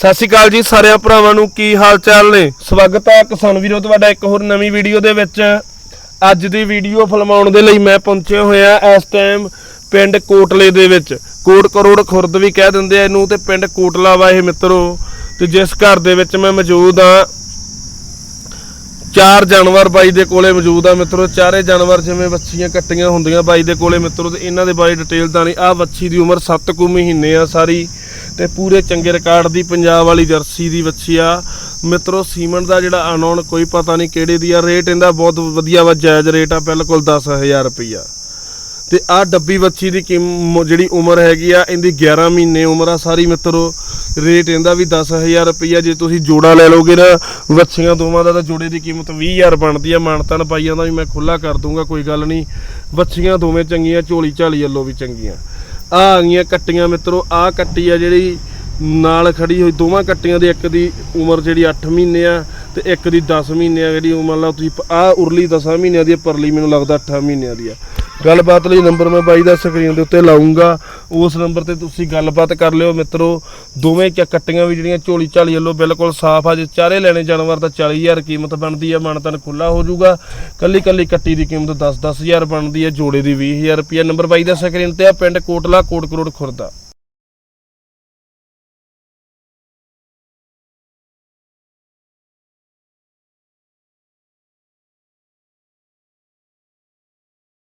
ਸਤਿ ਸ਼੍ਰੀ ਅਕਾਲ ਜੀ ਸਾਰਿਆਂ ਭਰਾਵਾਂ ਨੂੰ ਕੀ ਹਾਲ ਚਾਲ ਨੇ? ਸਵਾਗਤ ਹੈ ਕਿਸਾਨ ਵੀਰੋ ਤੁਹਾਡਾ ਇੱਕ ਹੋਰ ਨਵੀਂ ਵੀਡੀਓ ਦੇ ਵਿੱਚ। ਅੱਜ ਦੀ ਵੀਡੀਓ ਫਿਲਮਾਉਣ ਦੇ ਲਈ ਮੈਂ ਪਹੁੰਚਿਆ ਹੋਇਆ ਇਸ ਟਾਈਮ ਪਿੰਡ ਕੋਟਲੇ ਦੇ ਵਿੱਚ। ਕੋਟ ਕਰੋੜ ਖੁਰਦ ਵੀ ਕਹਿ ਦਿੰਦੇ ਆ ਇਹਨੂੰ ਤੇ ਪਿੰਡ ਕੋਟਲਾ ਵਾ ਇਹ ਮਿੱਤਰੋ। ਤੇ ਜਿਸ ਘਰ ਦੇ ਵਿੱਚ ਮੈਂ ਮੌਜੂਦ ਆ। ਚਾਰ ਜਾਨਵਰ ਬਾਈ ਦੇ ਕੋਲੇ ਮੌਜੂਦ ਆ ਮਿੱਤਰੋ। ਚਾਰੇ ਜਾਨਵਰ ਜਿਵੇਂ ਵੱਛੀਆਂ ਕੱਟੀਆਂ ਹੁੰਦੀਆਂ ਬਾਈ ਦੇ ਕੋਲੇ ਮਿੱਤਰੋ ਤੇ ਇਹਨਾਂ ਦੇ ਬਾਰੇ ਡਿਟੇਲ ਤਾਂ ਨਹੀਂ। ਆ ਵੱਛੀ ਦੀ ਉਮਰ 7 ਕੁ ਮਹੀਨੇ ਆ ਸਾਰੀ। ਤੇ ਪੂਰੇ ਚੰਗੇ ਰਿਕਾਰਡ ਦੀ ਪੰਜਾਬ ਵਾਲੀ ਜਰਸੀ ਦੀ ਵੱਛੀ ਆ। ਮਿੱਤਰੋ, ਸੀਮਨ ਦਾ ਜਿਹੜਾ ਅਨੌਨ ਕੋਈ ਪਤਾ ਨਹੀਂ ਕਿਹੜੇ ਦੀ ਆ। ਰੇਟ ਇਹਦਾ ਬਹੁਤ ਵਧੀਆ ਵਾ, ਜਾਇਜ਼ ਰੇਟ ਆ, ਬਿਲਕੁਲ 10000 ਰੁਪਈਆ। ਤੇ ਆ ਡੱਬੀ ਵੱਛੀ ਦੀ ਕੀਮ- ਜਿਹੜੀ ਉਮਰ ਹੈਗੀ ਆ, ਇਹਦੀ 11 ਮਹੀਨੇ ਉਮਰ ਆ ਸਾਰੀ ਮਿੱਤਰੋ। ਰੇਟ ਇਹਦਾ ਵੀ 10000 ਰੁਪਈਆ। ਜੇ ਤੁਸੀਂ ਜੋੜਾ ਲੈ ਲੋਗੇ ਨਾ, ਵੱਛੀਆਂ ਦੋਵਾਂ ਦਾ ਤਾਂ ਜੋੜੇ ਦੀ ਕੀਮਤ 20000 ਬਣਦੀ ਆ। ਮਾਨਤਨ ਪਾਈਆਂ ਦਾ ਵੀ ਮੈਂ ਖੁੱਲਾ ਕਰ ਦੂੰਗਾ ਕੋਈ ਗੱਲ ਨਹੀਂ। ਵੱਛੀਆਂ ਦੋਵੇਂ ਚੰਗੀਆਂ ਝੋਲੀ ਝਾਲੀ ਵੱਲੋਂ ਵੀ ਚੰਗੀਆਂ। ਆ ਆ ਗਈਆਂ ਕੱਟੀਆਂ ਮਿੱਤਰੋ ਆ ਕੱਟੀ ਆ ਜਿਹੜੀ ਨਾਲ ਖੜੀ ਹੋਈ ਦੋਵਾਂ ਕੱਟੀਆਂ ਦੀ ਇੱਕ ਦੀ ਉਮਰ ਜਿਹੜੀ 8 ਮਹੀਨੇ ਆ ਤੇ ਇੱਕ ਦੀ 10 ਮਹੀਨੇ ਆ ਜਿਹੜੀ ਉਮਰ ਲਓ ਤੁਸੀਂ ਆ ਉਰਲੀ 10 ਮਹੀਨਿਆਂ ਦੀ ਆ, ਪਰਲੀ ਮੈਨੂੰ ਲੱਗਦਾ 8 ਮਹੀਨਿਆਂ ਦੀ ਆ। ਗੱਲਬਾਤ ਲਈ ਨੰਬਰ ਮੈਂ ਬਾਈ ਦਾ ਸਕਰੀਨ ਦੇ ਉੱਤੇ ਲਾਉਂਗਾ ਉਸ ਨੰਬਰ ਤੇ ਤੁਸੀਂ ਗੱਲਬਾਤ ਕਰ ਲਿਓ ਮਿੱਤਰੋ, ਦੋਵੇਂ ਚ ਕੱਟੀਆਂ ਵੀ ਜਿਹੜੀਆਂ ਝੋਲੀ ਝਾਲੀ ਵੱਲੋਂ ਬਿਲਕੁਲ ਸਾਫ਼ ਆ, ਜੇ ਚਾਰੇ ਲੈਣੇ ਜਾਨਵਰ ਤਾਂ 40000 ਕੀਮਤ ਬਣਦੀ ਆ, ਮਨਤਨ ਖੁੱਲਾ ਹੋ ਜਾਊਗਾ। ਕੱਲੀ ਕੱਲੀ ਕੱਟੀ ਦੀ ਕੀਮਤ 10 10000 ਬਣਦੀ ਆ, ਜੋੜੇ ਦੀ 20000 ਰੁਪਏ ਨੰਬਰ ਬਾਈ ਦਾ ਸਕਰੀਨ ਤੇ ਆ, ਪਿੰਡ ਕੋਟਲਾ, ਕੋਟ ਕਰੋੜ ਖੁਰਦਾ।